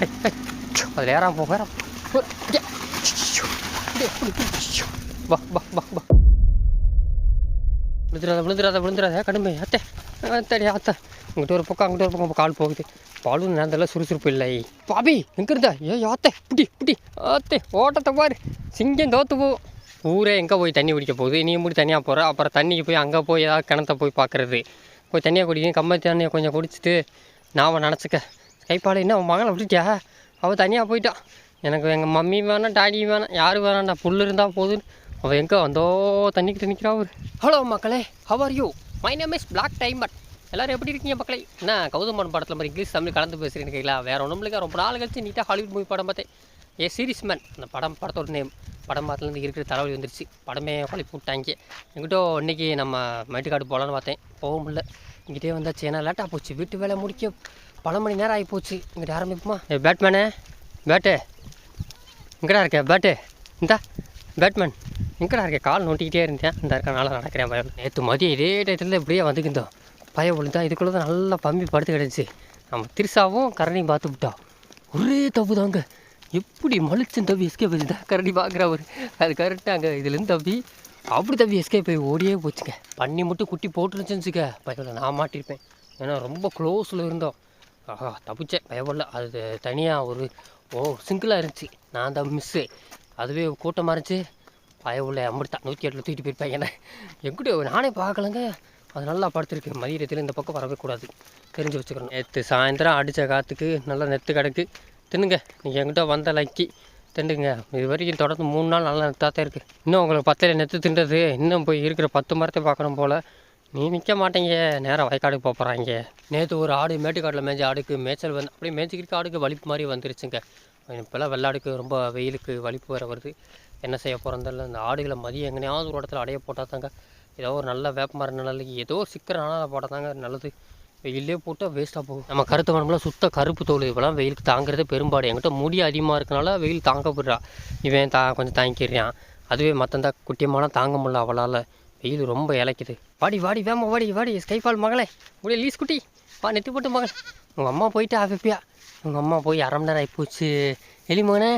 அதில் ஏறாம போ வேற வா வா வா வா விழுந்துடாத விழுந்துடாத விழுந்துடாத கடுமை அத்தை அத்தடி அத்தை இங்கிட்ட ஒரு பக்கம் அங்கிட்ட ஒரு பக்கம் கால் போகுது பாலும் நேரத்தில் சுறுசுறுப்பு இல்லை பாபி எங்கே இருந்தா ஏ ஆத்தே புடி புட்டி ஆத்தே ஓட்டத்தை பாரு சிங்கம் தோத்து போகும் ஊரே எங்கே போய் தண்ணி குடிக்க போகுது நீ மூடி தனியாக போகிற அப்புறம் தண்ணிக்கு போய் அங்கே போய் ஏதாவது கிணத்த போய் பார்க்குறது போய் தண்ணியாக குடிக்கும் கம்ம தண்ணியை கொஞ்சம் குடிச்சிட்டு நான் நினச்சிக்க கைப்பால் என்ன அவன் மகனை விட்டுட்டியா? அவள் தனியாக போயிட்டான் எனக்கு எங்கள் மம்மி வேணாம் டாடி வேணாம் யார் வேணாண்டா புல் இருந்தால் போதுன்னு. அவள் எங்கே வந்தோ தண்ணிக்கிட்ட நிற்கிறா அவர் ஹலோ மக்களே how are you my name is black timer எல்லோரும் எப்படி இருக்கீங்க மக்களே? என்ன கௌதமன் படத்தில் மாதிரி இங்கிலீஷ் தமிழ் கலந்து பேசுகிறேன்னு கேட்கல வேறு ஒன்றும் ரொம்ப நாள் கழிச்சு நீட்டாக ஹாலிவுட் மூவி படம் பார்த்தேன். ஏ சீரிஸ் மேன் அந்த படம் படத்தோட நேம் படம் பார்த்துலேருந்து இருக்கிற தலைவலி வந்துருச்சு. படமே ஹாலி போட்டாங்க எங்கிட்ட இன்றைக்கி நம்ம மைட்டுக்காடு போகலான்னு பார்த்தேன். போக முடியல. இங்கிட்டே வந்தாச்சு ஏன்னா லேட்டாக போச்சு. வீட்டு வேலை முடிக்க பல மணி நேரம் ஆகி போச்சு இங்கிட்ட ஆரம்பிக்குமா ஏ பேட்மேனே பேட்டு. இங்கடா இருக்க பேட்டு. இந்தா பேட்மேன். இங்கடா இருக்க கால் நோட்டிக்கிட்டே இருந்தேன். இந்த இருக்கனால நடக்கிறேன் பயம் நேற்று மதியம் இதே டயத்தில் இப்படியே வந்துக்கிந்தோம். பயம் விழுந்தா இதுக்குள்ளே தான் நல்லா பம்பி படுத்து கிடந்துச்சு. நம்ம திருசாவும் கரணியும் பார்த்து விட்டோம். ஒரே தப்பு தாங்க. எப்படி மலிச்சு தம்பி எஸ்கேப் ஆச்சுதா கரடி பார்க்குறவர் அது கரெக்டாங்க இதுலேருந்து தம்பி அப்படி தம்பி எஸ்கேப் போய் ஓடியே போச்சுங்க. பண்ணி மட்டும் குட்டி போட்டுருச்சுச்சுக்க பயப்படல நான் மாட்டிருப்பேன் ஏன்னா ரொம்ப க்ளோஸில் இருந்தோம். ஆஹா தப்பிச்சேன் பயப்படல. அது தனியாக ஒரு ஓ சிங்கிளாக இருந்துச்சு. நான் தான் மிஸ்ஸு அதுவே கூட்டமாக இருந்துச்சு. பயவுள்ள அம்பிடுத்தான் நூற்றி எட்டில் தூக்கிட்டு போயிருப்பேன் என்ன. எங்கிட்ட நானே பார்க்கலங்க. அது நல்லா படுத்துருக்கு. மதியத்தில் இந்த பக்கம் வரவே கூடாது. தெரிஞ்சு வச்சுக்கணும். நேற்று சாயந்தரம் அடித்த காற்றுக்கு நல்லா நெத்து கிடக்கு. தின்னுங்க. நீங்கள் என்கிட்ட வந்த லக்கி திண்டுங்க இது வரைக்கும் தொடர்ந்து மூணு நாள் நல்லா நெத்தாக இருக்குது இன்னும் உங்களுக்கு பத்தில் நெத்து தின்றது. இன்னும் போய் இருக்கிற பத்து மரத்தை பார்க்கணும் போல். நீ நிற்க மாட்டேங்க. நேராக வயக்காடுக்கு போக போகிறாங்க நேற்று ஒரு ஆடு மேட்டுக்காட்டில் மேய்ஞ்ச ஆடுக்கு மேய்ச்சல் வந்து அப்படியே மேய்ச்சிக்கிட்டு ஆடுக்கு வலிப்பு மாதிரி வந்துருச்சுங்க. இப்போல்லாம் வெள்ளாடுக்கு ரொம்ப வெயிலுக்கு வலிப்பு வேறு வருது. என்ன செய்ய போகிறதில்ல இந்த ஆடுகளை மதியம் எங்கேயாவது ஒரு இடத்துல அடைய போட்டால் தாங்க ஏதோ ஒரு நல்ல வேப்பமர மரம் நிழலுக்கு ஏதோ சிக்கிற நாளாக போட்டால் தாங்க நல்லது. வெயிலே போட்டால் வேஸ்ட்டாக போகும். நம்ம கருத்து மரம்லாம் சுத்த கருப்பு தோல் இப்போலாம் வெயிலுக்கு தாங்கிறதே பெரும்பாடு. என்கிட்ட முடி அதிகமாக இருக்கனால வெயில் தாங்க போடுறா இவன் தா கொஞ்சம் தாங்கிக்கிறான் அதுவே மற்றந்தா குட்டியமான தாங்க முடியல அவளால். வெயில் ரொம்ப இழைக்குது வாடி வாடி வேமா வாடி வாடி. ஸ்கைஃபால் மகளே முடிய லீஸ் குட்டி. வா நெத்தி போட்டு மகள். உங்கள் அம்மா போயிட்டு ஆஃபிப்பியா உங்கள் அம்மா போய் அரை மணி நேரம் ஆகிப்போச்சு எலி மகனே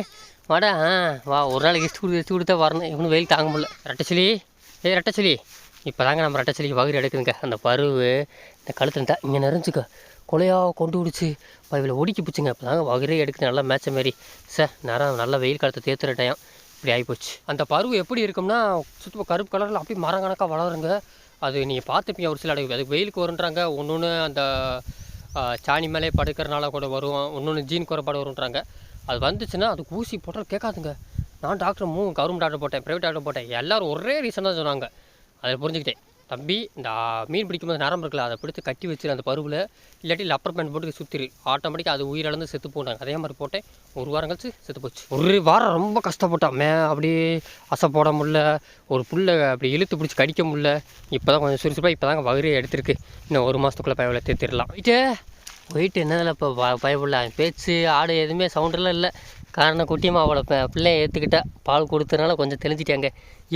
வாடா ஆ வா ஒரு நாளைக்கு கெஸ்ட் கொடு கெஸ்ட் கொடுத்தா வரணும். இவனு வெயில் தாங்க முடியல. ரெட்டச்சலி ஏ ரெட்டச்சலி. இப்போ தாங்க நம்ம ரெட்டச்சலிக்கு வகுறு எடுக்குதுங்க. அந்த பருவு இந்த கழுத்துல இங்கே நிறைஞ்சுக்க கொலையாக கொண்டு விடுச்சு. இதில் ஒடிக்கி பிடிச்சிங்க அப்போ தாங்க வகிரே எடுக்குது. நல்லா மேட்ச மாரி. சார் நேரம் நல்ல வெயில் காலத்தை தேத்துற டைம் இப்படி ஆகிப்போச்சு அந்த பருவு எப்படி இருக்கும்னா சுத்தமாக கருப்பு கலரில் அப்படியே மரம் கணக்காக வளருங்க. அது நீங்கள் பார்த்துப்பீங்க ஒரு சில அடகு அது வெயிலுக்கு வருன்றாங்க ஒன்று ஒன்று அந்த சாணி மேலே படுக்கிறனால கூட வரும் ஒன்று ஒன்று ஜீன் குறைபாடு வருன்றாங்க அது வந்துச்சுன்னா அதுக்கு ஊசி போட்டால் கேட்காதுங்க. நான் டாக்டர் மூணு கவர்மெண்ட் டாக்டர் போட்டேன் ப்ரைவேட் டாக்டர் போட்டேன். எல்லோரும் ஒரே ரீசன் தான் சொன்னாங்க. அதை புரிஞ்சுக்கிட்டேன். தம்பி இந்த மீன் பிடிக்கும்போது நரம்பு இருக்குல்ல அதை பிடிச்சி கட்டி வச்சிரு அந்த பருவில். இல்லாட்டி லப்பர் பேண்ட் போட்டு சுற்றிரு ஆட்டோமேட்டிக்காக அது உயிரிழந்து செத்து போனாங்க அதே மாதிரி போட்டேன். ஒரு வாரம் கழிச்சு செத்து போச்சு. ஒரு வாரம் ரொம்ப கஷ்டப்பட்டான் மே அப்படியே அசை போட முடில ஒரு புல்லை அப்படி இழுத்து பிடிச்சி கடிக்க முடில இப்போ தான் கொஞ்சம் சுறுசுறுப்பாக இப்போ தாங்க வகுரே எடுத்திருக்கு. இன்னும் ஒரு மாதத்துக்குள்ளே பயவில் தேத்திடலாம் போயிட்டு போயிட்டு என்னதில் இப்போ ப பேச்சு ஆடு எதுவுமே சவுண்டெல்லாம் இல்லை. காரணம் குட்டியம்மா அவளை பிள்ளைய ஏற்றுக்கிட்டா பால் கொடுத்ததுனால கொஞ்சம் தெளிஞ்சிட்டாங்க.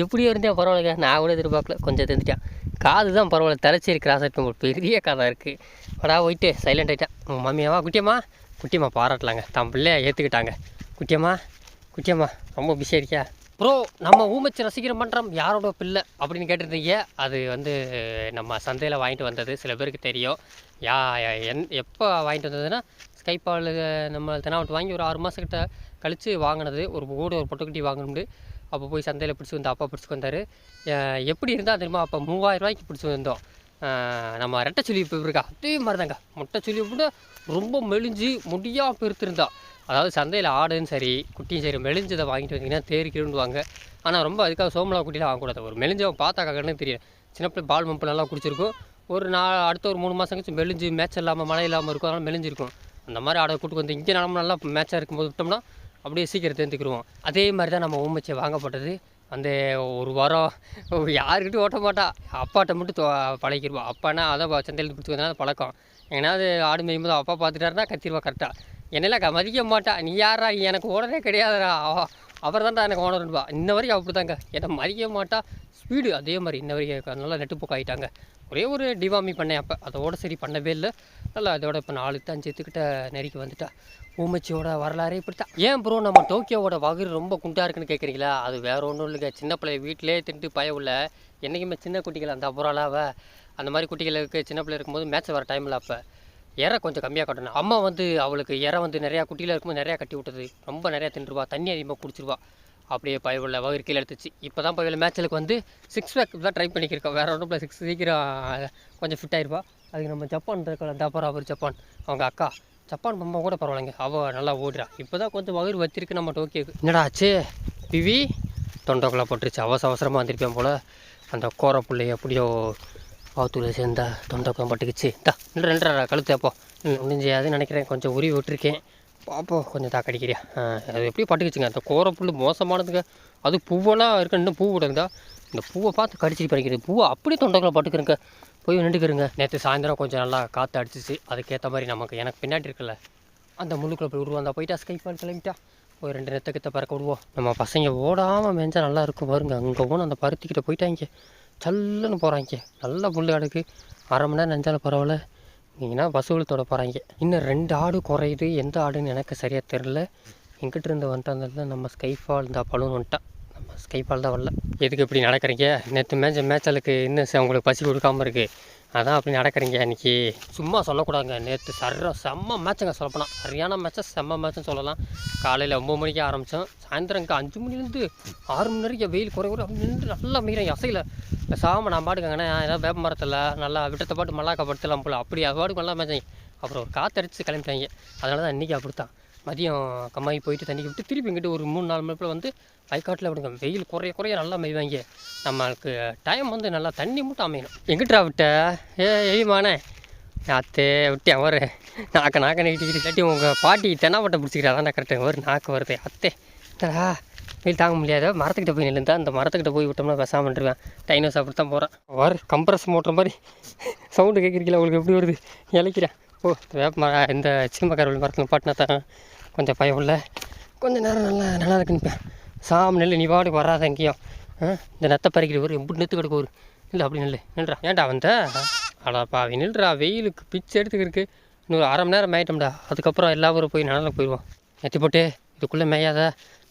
எப்படியோ இருந்தேன் பரவாயில்லைங்க. நான் கூட எதிர்பார்க்கல. கொஞ்சம் தெரிஞ்சிட்டேன் காது தான் பரவாயில்ல தலைச்சேரி கிராஸ் ஆகிட்டு ஒரு பெரிய காதாக இருக்குது வடா போயிட்டு சைலண்ட் ஆகிட்டேன் உங்கள் மம்மியாவா குட்டியம்மா? குட்டியம்மா பாராட்டலாங்க. தான் பிள்ளைய ஏற்றுக்கிட்டாங்க குட்டியம்மா குட்டியம்மா ரொம்ப பிஸியாக இருக்கியா? ப்ரோ நம்ம ஊமச்சி ரசிகர் மன்றம் யாரோட பிள்ளை அப்படின்னு கேட்டிருந்தீங்க. அது வந்து நம்ம சந்தையில் வாங்கிட்டு வந்தது. சில பேருக்கு தெரியும். யா என் எப்போ வாங்கிட்டு வந்ததுன்னா ஸ்கைப்பால் நம்ம தெனாவட்டு வாங்கி ஒரு ஆறு மாதக்கிட்ட கழித்து வாங்கினது. ஒரு கூட ஒரு பொட்டுக்குட்டி வாங்கணும்னு. அப்போ போய் சந்தையில் பிடிச்சி வந்து அப்பா பிடிச்சி வந்தார். எப்படி இருந்தால் தெரியுமா அப்போ மூவாயிரம் ரூபாய்க்கு பிடிச்சி வந்தோம். நம்ம ரெட்டை சொல்லி இப்போ இருக்கா அதே மாதிரி தாங்க முட்டை சொல்லி கூட ரொம்ப மெலிஞ்சு முடியாக பெருத்திருந்தா. அதாவது சந்தையில் ஆடுன்னு சரி குட்டியும் சரி மெலிஞ்சதை வாங்கிட்டு வந்தீங்கன்னா தேறிக்கிடுவாங்க ஆனால் ரொம்ப அதுக்காக சோமலா குட்டிலாம் வாங்கக்கூடாது. ஒரு மெலிஞ்சவன் பார்த்தா தெரியும் சின்ன பிள்ளை பால் மம்பு நல்லா குடிச்சிருக்கும். ஒரு நாள் அடுத்த ஒரு மூணு மாதம் கழிச்சு மெலிஞ்சு மேட்ச் இல்லாமல் மழை இல்லாமல் இருக்கும். அதனால் மெலிஞ்சிருக்கும். அந்த மாதிரி ஆடை கூட்டு வந்து இங்கே நம்ம நல்லா மேட்சாக இருக்கும்போது விட்டோம்னா அப்படியே சீக்கிரம் தேர்ந்துக்கிடுவோம் அதே மாதிரி தான் நம்ம ஊமச்சை வாங்கப்பட்டது அந்த ஒரு வாரம் யாருக்கிட்டையும் ஓட்ட மாட்டா. அப்பாட்ட மட்டும் தொ- பழகிடுவா அப்பானா அதான் சந்தையில் பிடிச்சி வந்தால் பழக்கம். அது ஆடு மேயும்போது அப்பா பார்த்துட்டாருன்னா கத்திடுவா கரெக்டாக என்னெல்லாம் க மதிக்க மாட்டா. நீ யாரா எனக்கு ஓடனே கிடையாதுடா. அவர் தான்டா எனக்கு ஓனர்பா இன்ன வரைக்கும் அப்படி தாங்க என்னை மறிக்க மாட்டா. ஸ்பீடு அதே மாதிரி. இன்ன வரைக்கும் நல்லா நெட்டு ஆகிட்டாங்க ஒரே ஒரு டிவாமி பண்ணேன் அப்போ. அதோட சரி பண்ணவே இல்லை. நல்லா அதோட இப்போ நாலு அஞ்சு எத்துக்கிட்ட நெருக்கி வந்துட்டா. ஊமச்சியோட வரலாறே இப்படி தான் ஏன் ப்ரோ நம்ம டோக்கியோவோட வகுறு ரொம்ப குண்டாக இருக்குன்னு கேட்குறீங்களா அது வேற ஒன்றும் இல்லைங்க. சின்ன பிள்ளை வீட்டிலே தின்ட்டு பய உள்ள. என்றைக்குமே சின்ன குட்டிகள் அந்த அப்புறம்லாவ அந்த மாதிரி குட்டிகளுக்கு சின்ன பிள்ளை இருக்கும்போது மேட்ச் வர டைமில் அப்போ. இறை கொஞ்சம் கம்மியாக கட்டணும். அம்மா வந்து அவளுக்கு இறை வந்து நிறையா குட்டியில் இருக்கும்போது நிறையா கட்டி விட்டது. ரொம்ப நிறையா தின்றுவா தண்ணி அதிகமாக குடிச்சிருவா. அப்படியே பயவுள்ள வயிறு கீழே எடுத்துச்சு. இப்போ தான் பயில மேட்சலுக்கு வந்து சிக்ஸ் பேக் தான் ட்ரை பண்ணிக்கிருக்கோம் வேறு ஒன்றும் சிக்ஸ் சீக்கிரம் கொஞ்சம் ஃபிட் ஆயிருப்பா. அதுக்கு நம்ம ஜப்பான் இருக்கல தாப்பரா அவர் ஜப்பான். அவங்க அக்கா. ஜப்பான் பொம்மை கூட பரவாயில்லைங்க. அவள் நல்லா ஓடுறா. இப்போ தான் கொஞ்சம் வயிறு வச்சிருக்கு நம்ம டோக்கியோக்கு. என்னடா ஆச்சு? பிவி தொண்டைக்குள்ளே போட்டுருச்சு. அவசர அவசரமாக வந்திருப்பேன் போல். அந்த கோர பிள்ளைய எப்படியோ பாத்தூரில் சேர்ந்தா தொண்டைக்குள்ளே பட்டுக்குச்சு. தா இன்னும் ரெண்டரை கழுத்து அப்போ. ஒன்றும் செய்யாதுன்னு நினைக்கிறேன். கொஞ்சம் உருவி விட்டுருக்கேன். பாப்போ கொஞ்சம் தாக்கடிக்கிறியா அது எப்படி பட்டுக்குச்சுங்க. அந்த கோர புல் மோசமானதுங்க. அது பூவெல்லாம் இருக்க இன்னும் பூ விடுங்கதா இந்த பூவை பார்த்து கடிச்சிட்டு பறிக்கிறது. பூவை அப்படியே தொண்டைக்குள்ள பட்டுக்கிறங்க. போய் நின்றுக்கிறங்க. நேற்று சாயந்தரம் கொஞ்சம் நல்லா காற்று அடிச்சிச்சு. அதுக்கேற்ற மாதிரி நமக்கு எனக்கு பின்னாடி இருக்குல்ல அந்த முள்ளுக்குள்ளே போய் விடுவோம் அந்த போயிட்டா ஸ்கைப்பால் கிளம்பிட்டா. ஒரு ரெண்டு நெத்தக்கத்தை பறக்க விடுவோம். நம்ம பசங்க ஓடாமல் மேய்ஞ்சா நல்லா இருக்கும் பாருங்க. அங்கே போனால் அந்த பருத்திக்கிட்ட போயிட்டாங்க. சல்லுன்னு போகிறாங்க நல்ல புல் கிடக்கு. அரை மணி நேரம் நெஞ்சாலும் பரவாயில்ல. நீங்கன்னா பசுவலத்தோட போகிறாங்க இன்னும் ரெண்டு ஆடு குறையுது. எந்த ஆடுன்னு எனக்கு சரியாக தெரில எங்கிட்ட இருந்து வந்துட்டு நம்ம ஸ்கைஃபால் இந்த பழுன்னு வந்துட்டான் நம்ம ஸ்கைஃபால் தான் வரல. எதுக்கு இப்படி நடக்கிறீங்க? நேற்று மேட்ச் மேட்சலுக்கு இன்னும் ச- உங்களுக்கு பசி கொடுக்காம இருக்குது அதான் அப்படி நடக்கிறீங்க. அன்றைக்கி சும்மா சொல்லக்கூடாதுங்க. நேற்று சர்ற செம்ம மேட்சுங்க சொல்லப்போனால் சரியான மேட்சை செம்ம மேட்ச்னு சொல்லலாம். காலையில் ஒம்பது மணிக்கு ஆரம்பித்தோம் சாயந்தரம் இங்கே அஞ்சு மணிலேருந்து ஆறு மணி வரைக்கும் வெயில் குறை குறை நின்று நல்லா மீறேன் அசையில் சாம நான் பாட்டுக்கங்கண்ணே ஏதாவது வேப்ப மரத்தில் நல்லா விட்டத்தை பாட்டு மல்லாக்கா படுத்தலாம் போல். அப்படி அது பாட்டுக்கு நல்லா மேட்சாங்க அப்புறம் ஒரு காற்றடிச்சு கிளம்பிட்டாங்க. அதனால தான் இன்றைக்கி அப்படித்தான். மதியம் கம்மாயி போயிட்டு தண்ணிக்கு விட்டு திருப்பி இங்கிட்டு ஒரு மூணு நாலு மணிப்பில் வந்து வயக்காட்டில் விடுங்க. வெயில் குறைய குறைய நல்லா மெய்வாங்க. நம்மளுக்கு டைம் வந்து நல்லா தண்ணி மட்டும் அமையணும். எங்கிட்டா விட்ட? ஏ எய்மானே அத்தே விட்டேன் வரு நாக்க நாக்க நீட்டிக்கிட்டு இல்லாட்டி உங்கள் பாட்டி தென்னாவட்டை பிடிச்சிக்கிறா. தான் கரெக்டாக ஒரு நாக்கு வருது. அத்தே தரா வெயில் தாங்க முடியாத. மரத்துக்கிட்ட போய் நின்றுந்தா அந்த மரத்துக்கிட்ட போய் விட்டோம்னா பேசாமல் இருவேன் டைனோஸ் அப்படி தான் போகிறேன் வர கம்ப்ரஸ் மோட்டர் மாதிரி சவுண்டு கேட்குறீங்களா உங்களுக்கு எப்படி வருது? இழைக்கிறேன் ஓ வேப்ப மரம் இந்த சிம்மக்கார மரத்தில் பாட்டினா தான் கொஞ்சம் பயம் இல்லை. கொஞ்சம் நேரம் நல்லா நல்லா இருக்குன்னு சாமி நெல் நீ பாட்டுக்கு வராத எங்கேயும் ஆ, இந்த நத்தை பறிக்கிற ஒரு எப்படி நெத்து கிடக்கு ஒரு இல்லை அப்படி நெல் நில்றா. ஏன்டா வந்த? அடா பாவி நில்றா. வெயிலுக்கு பிச்சு எடுத்துக்கிருக்கு இன்னொரு அரை மணி நேரம் மேயிட்டோம்டா அதுக்கப்புறம் எல்லா ஊரும் போய் நல்லா போயிடுவோம். நெத்தி போட்டு இதுக்குள்ளே மேயாத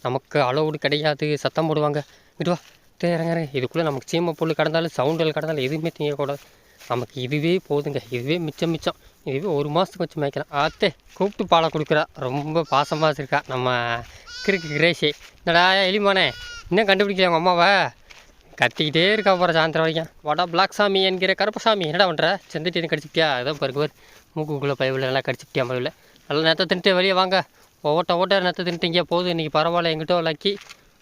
நமக்கு அளவுடு கிடையாது சத்தம் போடுவாங்க. விடுவா வா. இதுக்குள்ளே நமக்கு சீமை பொருள் கடந்தாலும் சவுண்டில் கடந்தாலும் எதுவுமே திங்கக்கூடாது. நமக்கு இதுவே போதுங்க. இதுவே மிச்சம் மிச்சம். இதுவே ஒரு மாதத்துக்கு வச்சு மேய்க்கலாம். ஆத்தே கூப்பிட்டு பாலை கொடுக்குறா. ரொம்ப பாசமாக வச்சுருக்கா. நம்ம கிறுக்கு கிரேஷி. என்னடா எலிமானே இன்னும் கண்டுபிடிக்கல உங்கள் அம்மாவை? கத்திக்கிட்டே இருக்கா போகிற சாயந்தரம் வரைக்கும். வடா பிளாக் சாமி என்கிற கருப்பசாமி. என்னடா பண்ணுற செந்துட்டு கடிச்சிக்கிட்டியா? அதான் பாருங்க பேர். மூக்குக்குள்ளே பைவில் நல்லா கடிச்சிக்கிட்டியா பைவில் நல்லா நேரத்தை தின்ட்டு வெளியே வாங்க. ஓட்ட ஓட்ட நேரத்தை இங்கே போகுது. இன்றைக்கி பரவாயில்ல எங்கிட்ட லக்கி.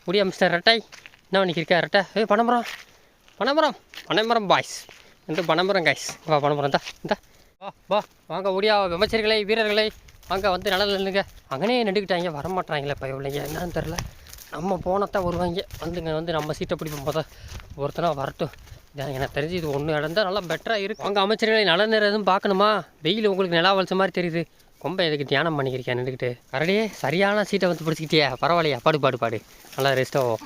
முடியா மிஸ்டர் ரெட்டாய் என்ன பண்ணிக்கு இருக்கா ரெட்டை? ஏய் பனம்பரம் பனைமரம். பனைமரம் பாய்ஸ். இந்த பனைமரம் காய்ஸ் வா பனைமரம் தான் இந்த. வா வா. வாங்க ஓடியா விமர்சரிகளை வீரர்களை. வாங்க வந்து நல்லா நில்லுங்க. அங்கனே நின்றுக்கிட்டாங்க. வரமாட்டாங்களே பயவில்லைங்க என்னன்னு தெரில நம்ம போனத்தான் வருவாங்க. வந்துங்க வந்து நம்ம சீட்டை பிடிப்போம். போத ஒருத்தனா வரட்டும். எனக்கு தெரிஞ்சு இது ஒன்று இடந்தா நல்லா பெட்டராக இருக்கும். அங்கே அமைச்சர்களை நல்ல நேரம் எதுவும் பார்க்கணுமா? வெயில் உங்களுக்கு நிலா வலிச்ச மாதிரி தெரியுது. ரொம்ப எதுக்கு தியானம் பண்ணிக்கிறேன் நின்றுக்கிட்டு? கரடியே சரியான சீட்டை வந்து பிடிச்சிக்கிட்டியா. பரவாயில்லையா? பாடு பாடு பாடு. நல்லா ரெஸ்ட்டாகும்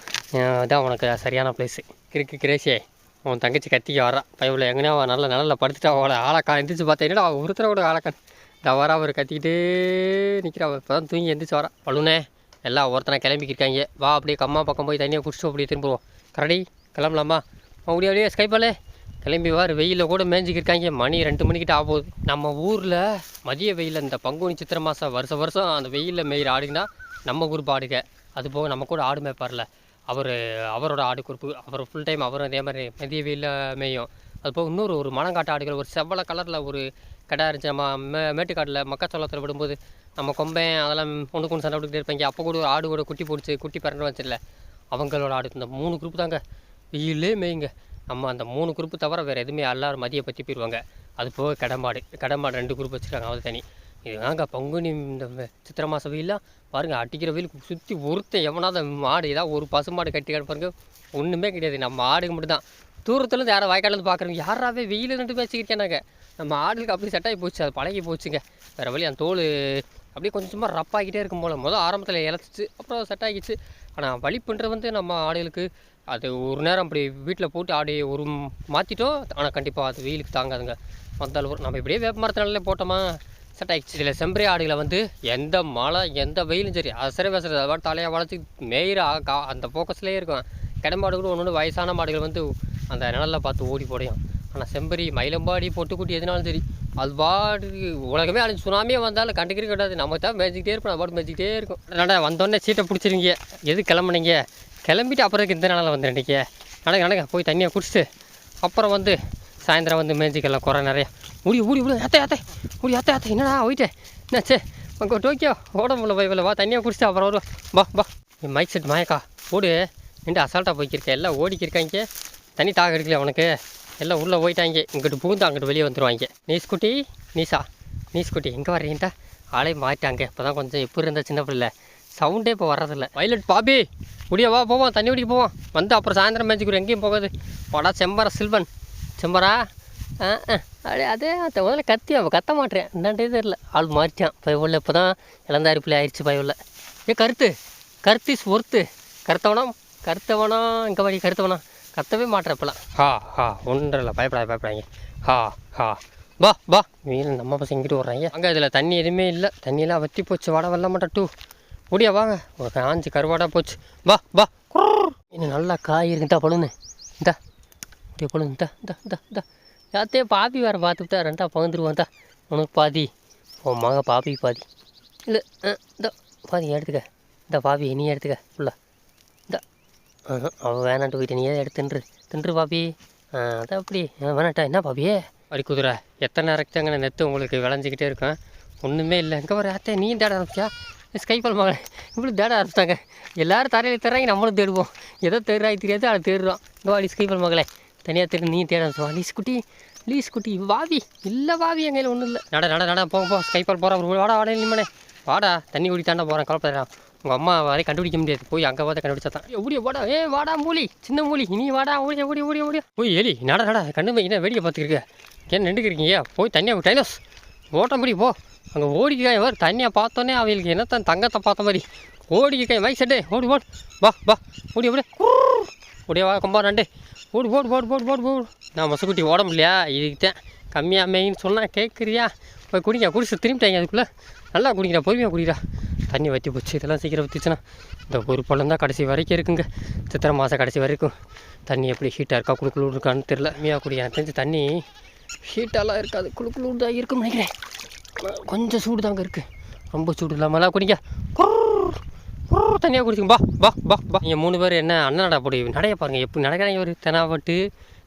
இதான் உனக்கு சரியான பிளேஸு கிரிக்கு கிரேஷே உன் தங்கச்சி கத்தி வரா பயவில் எங்கேனா அவள் நல்ல நிழல்ல படுத்துட்டா அவளை ஆளாக்கா எந்திரிச்சு பார்த்தா என்னடா அவள் ஒருத்தர கூட ஆளாக்கான் இந்த அவர் கத்திக்கிட்டே நிற்கிறா இப்போ தான் தூங்கி எந்திரிச்சு வரா. பழுனே எல்லாம் ஒருத்தனை கிளம்பிக்கிருக்காங்க வா அப்படியே கம்மா பக்கம் போய் தண்ணியை குடிச்சிட்டு அப்படியே திரும்புவோம் கரடி கிளம்பலாமா? அப்படியே அப்படியே ஸ்கைப்பாலே கிளம்பி வார் வெயிலில் கூட மேய்ஞ்சிக்கிருக்காங்க மணி ரெண்டு மணிக்கிட்ட ஆக போகுது நம்ம ஊரில் மதிய வெயில் இந்த பங்குனி சித்திரை மாதம் வருஷம் வருஷம் அந்த வெயிலில் மேயிற ஆடுங்கன்னா நம்ம குரூப் ஆடுங்க அது போக நம்ம கூட ஆடு மேய்ப்பார்ல. அவர் அவரோட ஆடு குரூப்பு அவர் ஃபுல் டைம் அவரும் அதே மாதிரி மதிய வெயிலில் மேயும். அது போக இன்னொரு ஒரு மணங்காட்டு ஆடுகள் ஒரு செவ்வளை கலரில் ஒரு கடை இருந்துச்சு. நம்ம மே மேட்டுக்காட்டில் மக்காச்சோளத்தில் விடும்போது நம்ம கொம்பை அதெல்லாம் ஒன்று கொண்டு சண்டை விட்டுக்கிட்டே இருப்பாங்க. அப்போ கூட ஒரு ஆடு கூட குட்டி போடுச்சு குட்டி பிறந்து வச்சிடல அவங்களோட ஆடு இந்த மூணு குரூப் தாங்க. வெயிலே மேயுங்க. நம்ம அந்த மூணு குரூப்பு தவிர வேறு எதுவுமே எல்லாரும் மதிய பற்றி போயிடுவாங்க அது போக கடமாடு கடமாடு ரெண்டு குரூப் வச்சுருக்காங்க அது தனி இதுதாங்க பங்குனி இந்த சித்திர சித்திரை மாதம் வெயிலாம் பாருங்க அடிக்கிற வெயிலுக்கு சுற்றி ஒருத்தன் எவனாவது மாடு ஏதாவது ஒரு பசுமாடு கட்டி கிடப்பாருங்க ஒன்றுமே கிடையாது. நம்ம ஆடுக்கு மட்டும்தான். தூரத்துலேருந்து யாரும் வாய்க்காலேருந்து பார்க்குறவங்க யாராவே வெயில் நின்று பேசிக்கிட்டேனாங்க நம்ம ஆடுகளுக்கு அப்படி செட் ஆகி போச்சு அது பழகி போச்சுங்க. வேறு வழி அந்த தோல் அப்படியே கொஞ்சம் சும்மா ரப்பாகிட்டே இருக்கும் போல். முதல் ஆரம்பத்தில் இழச்சிச்சு அப்புறம் செட் ஆகிடுச்சு. ஆனால் வலிப்புன்றது வந்து நம்ம ஆடுகளுக்கு அது ஒரு நேரம் அப்படி வீட்டில் போட்டு ஆடி ஒரு மாற்றிட்டோம் ஆனால் கண்டிப்பாக அது வெயிலுக்கு தாங்காதுங்க. வந்தாலும் நம்ம இப்படியே வேப்ப மரத்தினாலே போட்டோமா? செட் ஆகிடுச்சு இதில் செம்பரி ஆடுகளை வந்து எந்த மழை எந்த வெயிலும் சரி அசர பேசுறது அதை தலையை வளர்த்து மேயிற கா- அந்த ஃபோக்கஸ்லேயே இருக்கும். கிடமாடு கூட ஒன்று ஒன்று வயசான மாடுகள் வந்து அந்த நிழலில் பார்த்து ஓடி போடையும். ஆனால் செம்பரி மயிலம்பாடி பொட்டுக்குட்டி எதுனாலும் சரி அது பாட்டுக்கு உலகமே அழிஞ்சு சுனாமியே வந்தாலும் கண்டுக்கிறே கிடையாது. நம்ம தான் மேய்ச்சிக்கிட்டே இருப்போம் அது பாட்டு மேய்ச்சிக்கிட்டே இருக்கும். நடா வந்தோடனே சீட்டை பிடிச்சிருங்க எது கிளம்புனீங்க? கிளம்பிட்டு அப்புறம் இந்த நாளில் வந்து நினைக்க நடக்க நடக்க போய் தண்ணியை குடிச்சிட்டு அப்புறம் வந்து சாயந்தரம் வந்து மேய்ச்சிக்கலாம் குறை நிறையா. ஓடி ஓடி ஓடி ஏத்த ஏத்த ஓடி ஏத்த ஏத்த என்னடா போயிட்டே? என்னாச்சு அங்கே டோக்கியோ. ஓட முடியல போய் வா தண்ணியை குடிச்சிட்டு அப்புறம் வருவா. வா வா. என் மைக் செட் மாயக்கா. ஓடு நின்று அசால்ட்டாக போய்க்கிருக்கேன் எல்லாம் ஓடிக்கிருக்காங்க. தண்ணி தாக எடுக்கல உனக்கு? எல்லாம் உள்ளே போயிட்டாங்க. இங்கிட்டு பூந்து அங்கிட்டு வெளியே வந்துடுவாங்க நீஸ் குட்டி நீசா நீஸ் குட்டி எங்கே வர்றீங்கடா ஆளே மாறிட்டாங்க. இப்போ தான் கொஞ்சம் எப்படி இருந்தால் சின்ன பிள்ளை. சவுண்டே இப்போ வர்றதில்ல. வயலட் பாபி முடிய வா போவோம். தண்ணி குடிக்க போவோம். வந்து அப்புறம் சாயந்தரம் மேட்ச்சுக்கு எங்கேயும் போகாது. படா செம்பரா சில்வன். செம்பரா? அடே அதே அந்த முதல்ல கத்தி அவன் கத்த மாட்டேன் என்னன்றே தெரில ஆள் மாறிட்டான். பயவுள்ள இப்போ தான் இளந்தாரி பிள்ளை ஆயிடுச்சு பயவுள்ள ஏ கருத்து. கருத்திஸ் ஒருத்து கருத்தவனம் கருத்தவனம் இங்கே வழி கருத்தவனா. கத்தவே மாட்டேன் இப்போலாம் ஹா ஹா. ஒன்றும் இல்லை பயப்படாத பயப்படாங்க ஹா ஹா. பா பா மீன் நம்ம பசங்க இங்கிட்டு வர்றாங்க அங்கே இதில் தண்ணி எதுவுமே இல்லை. தண்ணியெல்லாம் வற்றி போச்சு வடை வரல மாட்டா டூ. முடியா வாங்க. ஒரு காஞ்சி கருவாடாக போச்சு. பா பா குர்ர். இன்னும் நல்லா காய் இருக்குதா பழுன்னு. இந்தா. இப்படியே பழுன்னு. இந்தா இந்தா இந்தா இந்தா. யாத்தே பாப்பி வேறு பார்த்துக்கிட்டா ரெண்டா பகிர்ந்துருவான் தான் உனக்கு பாதி. உன் மக பாப்பி பாதி. இல்லை இந்த பாதி எடுத்துக்க. இந்த பாப்பி நீ எடுத்துக்க ஃபுல்லா இந்த. அவள் வேணான்ட்டு போயிட்டு நீயே எடுத்து தின்று. தின்று பாப்பி. அதான் அப்படி. வேணாட்டா என்ன பாப்பியே அடி குதிரை எத்தனை ரக்தங்கன நெத்து உங்களுக்கு விளைஞ்சிக்கிட்டே இருக்கும்? ஒன்றுமே இல்லை. எங்கே வர அத்தை நீ தேட ஆரம்பிச்சியா? ஸ்கைபால் மகளே. இப்படி தேட ஆரம்பிச்சிட்டாங்க. எல்லோரும் தரையில் தர்றாங்க நம்மளும் தேடுவோம். ஏதோ தேடுறாய் தெரியாது அதை தேடுறோம். இந்த வாடி ஸ்கைபால் மகளே. தனியாக தேடு நீ தேட ஆரம்பிச்சுவா லீஸ் குட்டி லீஸ் குட்டி வாவி. இல்லை வாவி என் கையில் ஒன்றும் இல்லை. நட நட நட போக போ. கைப்பால் போகிறா வாடா. வாடா நிம்மனே வாடா தண்ணி குடி தாண்டா போகிறேன் கலப்படா உங்கள் அம்மா வரை கண்டுபிடிக்க முடியாது. போய் அங்கே பார்த்து கண்டுபிடிச்சா தான். ஓடிய வாடா. ஏ வாடா மூலி. சின்ன மூலி. நீ வாடா ஓடி ஓடி ஓடி ஓடிய. போய் எலி நட நட. கண்டு போய் என்ன வேடிக்கை பார்த்துருக்க ஏன் நின்றுக்கிறீங்க போய் தண்ணியை டைலஸ் ஓட்டம்படி போ. அங்கே ஓடிக்காய் வர தண்ணியை பார்த்தோன்னே அவங்களுக்கு என்னத்தான் தங்கத்தை பார்த்த மாதிரி. ஓடிக்காய் மைக் செட்டே. ஓடி ஓடு. வா வா. ஓடி ஓடி ஓடிய வா கொம்பா நண்டு. ஓடு போடு போடு போடு போடு ஓடு நான் மசக்குட்டி ஓட முடியலையா? இதுக்கு தான் கம்மியாக மேயின்னு சொன்னால் கேட்குறியா போய் குடிங்க குடிச்சு திரும்பிட்டாங்க அதுக்குள்ளே. நல்லா குடிக்கிறா பொறுமையாக குடிக்கிறா. தண்ணி வற்றி போச்சு இதெல்லாம் சீக்கிரம் வற்றிச்சுன்னா இந்த ஒரு பழம் தான் கடைசி வரைக்கும் இருக்குங்க. சித்திரை மாதம் கடைசி வரைக்கும். தண்ணி எப்படி ஹீட்டாக இருக்கா குழுக்குழு இருக்கான்னு தெரில மீயா குடி எனக்கு தெரிஞ்சு தண்ணி ஹீட்டாலாம் இருக்காது. குளு தான் இருக்குன்னு நினைக்கிறேன். கொஞ்சம் சூடு தாங்க இருக்குது ரொம்ப சூடு இல்லாமலாம் குடிங்க. குர்ர், தனியாக குடிச்சுங்க பா பா பா பா நீங்கள் மூணு பேர் என்ன அண்ணனடா போடி. நடைய பாருங்கள் எப்படி நடக்கிறாங்க ஒரு தெனாவட்டு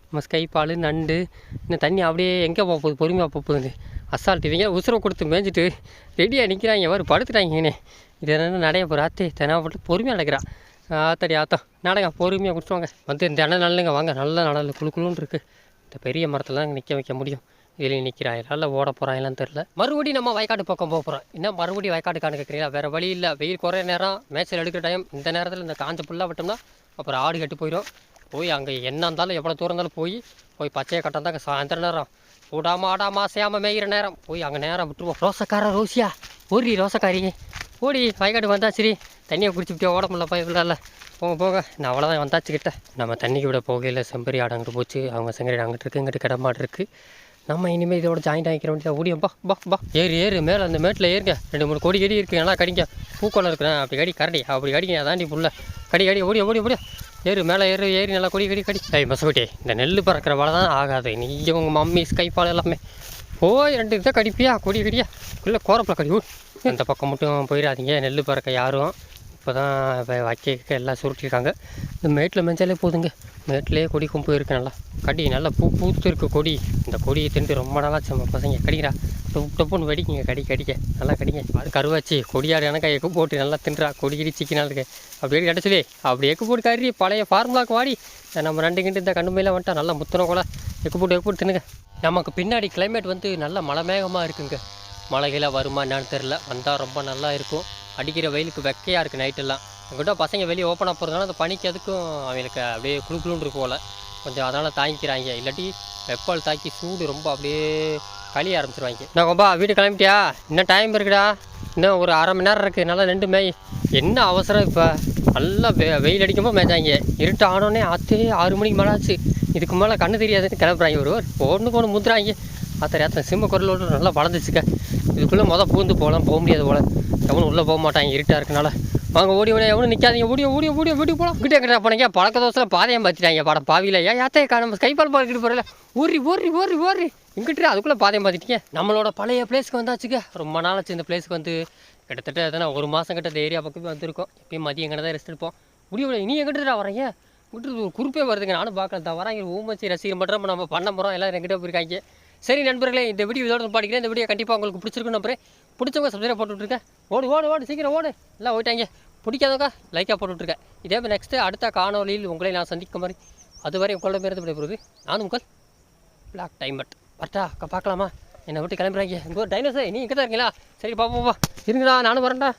நம்ம ஸ்கைப்பால் நண்டு. இந்த தண்ணி அப்படியே எங்கே போக போகுது? பொறுமையாக போக போகுது. அசால்ட்டு இவங்க உசுரை கொடுத்து மேய்ஞ்சிட்டு ரெடியாக நிற்கிறாங்க எவர் படுத்துட்டாங்கன்னு இது என்ன நடைய போகிறாத்தே தெனாவட்டு பொறுமையாக நடக்கிறா. ஆத்தடி ஆத்தம் நடங்க பொறுமையாக குடிச்சுவாங்க வந்து இந்த அண்ணன் நல்லங்க வாங்க. நல்ல நடல குளு குழுன்னு இருக்குது இந்த பெரிய மரத்தில் தான் நிற்க வைக்க முடியும். வெளியே நிற்கிறான் இல்லை ஓட போகிறாங்களான்னு தெரில மறுபடியும் நம்ம வயக்காடு பக்கம் போக போகிறோம் என்ன மறுபடியும் வயக்காடு காண கேட்குறீங்களா வேறு வழி இல்லை. வெயில் குறைய நேரம் மேய்ச்சல் எடுக்கிற டைம் இந்த நேரத்தில் இந்த காஞ்ச புல்லாக விட்டோம்னா அப்புறம் ஆடு கட்டு போயிடும் போய் அங்கே என்ன இருந்தாலும் எவ்வளோ தூரம் இருந்தாலும் போய் போய் பச்சையை கட்டம் தான் சாயந்தர நேரம். விடாம ஆடாம ஆசையாமல் மேய்கிற நேரம். போய் அங்கே நேரம் விட்டுருவோம். ரோசக்கார ரோசியா? ஓடி ரோசக்காரி. ஓடி வயக்காடு வந்தா சரி தண்ணியை குடிச்சுக்கிட்டே ஓட முடியல பயப்படல போங்க போங்க. நான் அவ்வளோதான் வந்தாச்சுக்கிட்ட நம்ம தண்ணிக்கு விட போகையில் செம்பரி ஆடு அங்கிட்டு போச்சு. அவங்க செங்கரி அங்கிட்டு இருக்கு இங்கிட்டு கிடமாடு இருக்குது நம்ம இனிமேல் இதோட ஜாயிண்ட் ஆகிக்கிற வேண்டியது? ஓடியும் பா பா பா ஏறு ஏறு மேலே அந்த மேட்டில் ஏறுங்க. ரெண்டு மூணு கொடி கடி இருக்குது நல்லா கடிங்க. பூக்கோளம் இருக்கிறேன் அப்படி கடி கரடி. அப்படி கடிங்க. அதாண்டி புள்ள கடி கடி ஓடி ஓடி ஓடி ஏறு மேலே ஏறு ஏறி நல்லா கொடி கடி கடி. ஐ மசபட்டி இந்த நெல் பறக்கிற வேலை தான் ஆகாது. நீ உங்கள் மம்மி ஸ்கைப்பால் எல்லாமே. போய் ரெண்டு இதை கடிப்பியா? கொடி கடியா. இல்லை கோரப்பில் கடி. ஊ அந்த பக்கம் மட்டும் போயிடாதீங்க. நெல் பறக்க யாரும். இப்போ தான் வைக்க எல்லாம் சுருட்டிருக்காங்க இந்த மேட்டில் மேய்ச்சாலே போதுங்க. மேட்லேயே கொடி கொம்பு இருக்குது நல்லா. கடி நல்லா பூ பூத்து இருக்கு கொடி. இந்த கொடியை திண்டு ரொம்ப நாளாக நம்ம பசங்க. கடிக்கிறா. டப்பு டப்புன்னு வெடிக்குங்க. கடி கடிக்க. நல்லா கடிங்க. அது கருவாச்சு. கொடியாடு எனக்கு எக்கு போட்டு நல்லா தின்றா. கொடி கிடி சிக்கினா இருக்கு. அப்படியே கிடச்சிலே அப்படி எக்கு போட்டு கறி. பழைய ஃபார்முலாக்கு வாடி. நம்ம ரெண்டு கிண்டு இந்த கண்டுமையில் வந்துட்டா நல்லா முத்துன கூட எக்கு போட்டு எக்கு போட்டு தின்னுங்க. நமக்கு பின்னாடி கிளைமேட் வந்து நல்லா மலை மேகமாக இருக்குங்க. மழைகளாக வருமா என்னன்னு தெரில வந்தால் ரொம்ப நல்லா இருக்கும். அடிக்கிற வெயிலுக்கு வெக்கையாக இருக்குது நைட்டெல்லாம். எங்கிட்ட பசங்க வெளியே ஓப்பன் போகிறதுனால அந்த பனிக்கு அதுக்கும் அவங்களுக்கு அப்படியே குளு குளுன்னு இருக்கும் போல். கொஞ்சம் அதனால் தாங்கிக்கிறாங்க. இல்லாட்டி வெப்பால் தாக்கி சூடு ரொம்ப அப்படியே கழிய ஆரம்பிச்சிருவாங்க. நான் ரொம்ப வீடு கிளம்பிட்டியா? இன்னும் டைம் இருக்குடா. இன்னும் ஒரு அரை மணி நேரம் இருக்குது நல்லா ரெண்டு மே என்ன அவசரம் இப்போ? நல்லா வெ வெயில் அடிக்கும்போது மேய்ச்சாங்க இருட்டு ஆனோடனே ஆத்தே ஆறு மணிக்கு மேலே ஆச்சு. இதுக்கு மேலே கண்ணு தெரியாதுன்னு கிளம்புறாங்க ஒருவர். ஒன்றுக்கு ஒன்று முந்துறாங்க. ஆத்த ஏற்ற சிம்ம குரலோடு நல்லா வளர்ந்துச்சுக்க. இதுக்குள்ளே மொதல் பூந்து போகலாம் போக முடியாது போல். எவனும் உள்ளே போக மாட்டாங்க இருட்டாக இருக்கனால. வாங்க ஓடி ஓடி எவனும் நிற்காதீங்க ஓடி ஓடி ஓடி ஓடி போகலாம் கிட்டே கிட்ட போனீங்க பழக்க தோசையில் பாதையம் பார்த்துட்டாங்க படம் பாவியில். ஏன் யாத்தே நம்ம கைப்பால் பார்க்கிட்டு போகிறல ஊறி ஊறி ஊறி ஊறி இங்கிட்டு அதுக்குள்ளே பாதையம் பார்த்துட்டீங்க நம்மளோட பழைய பிளேஸ்க்கு வந்தாச்சுங்க. ரொம்ப நாளாச்சு இந்த பிளேஸ்க்கு வந்து. கிட்டத்தட்ட எதனா ஒரு மாதம் கிட்ட இந்த ஏரியா பக்கம் வந்திருக்கோம். எப்பயும் மதியம் எங்கே தான் ரெஸ்ட் எடுப்போம். முடியவில்லை நீ எங்கிட்ட வரீங்க விட்டு ஒரு குறிப்பே வருதுங்க. நானும் பார்க்கல. தான் வராங்க ஊமச்சி ரசிகர் மட்டும் நம்ம பண்ண போகிறோம் எல்லாம் எங்கிட்ட போயிருக்காங்க. சரி நண்பர்களே இந்த வீடியோ இதோட பாடிக்கிறேன் இந்த வீடியோ கண்டிப்பாக உங்களுக்கு பிடிச்சிருக்கும் நம்புறேன். பிடிச்சவங்க சப்ஸ்கிரைப் போட்டுட்ருக்கேன் ஓடு ஓடு ஓடு சீக்கிரம் ஓடு. எல்லாம் ஓயிட்டாங்க பிடிக்காதவங்க லைக்காக போட்டுட்ருக்கேன் இதே மாதிரி நெக்ஸ்ட்டு அடுத்த காணொலியில் உங்களை நான் சந்திக்க மாதிரி அதுவரை உங்களோட பேருந்து விடைபெறுவது நானும் உங்கள் பிளாக் டைமட் வரட்டா அக்கா பார்க்கலாமா? என்னை விட்டு கிளம்புறாங்க. இங்கே டைனோசர் நீ இங்கே தான் இருக்கீங்களா? சரி பாப்பா இருங்கடா நானும் வரேன்டா.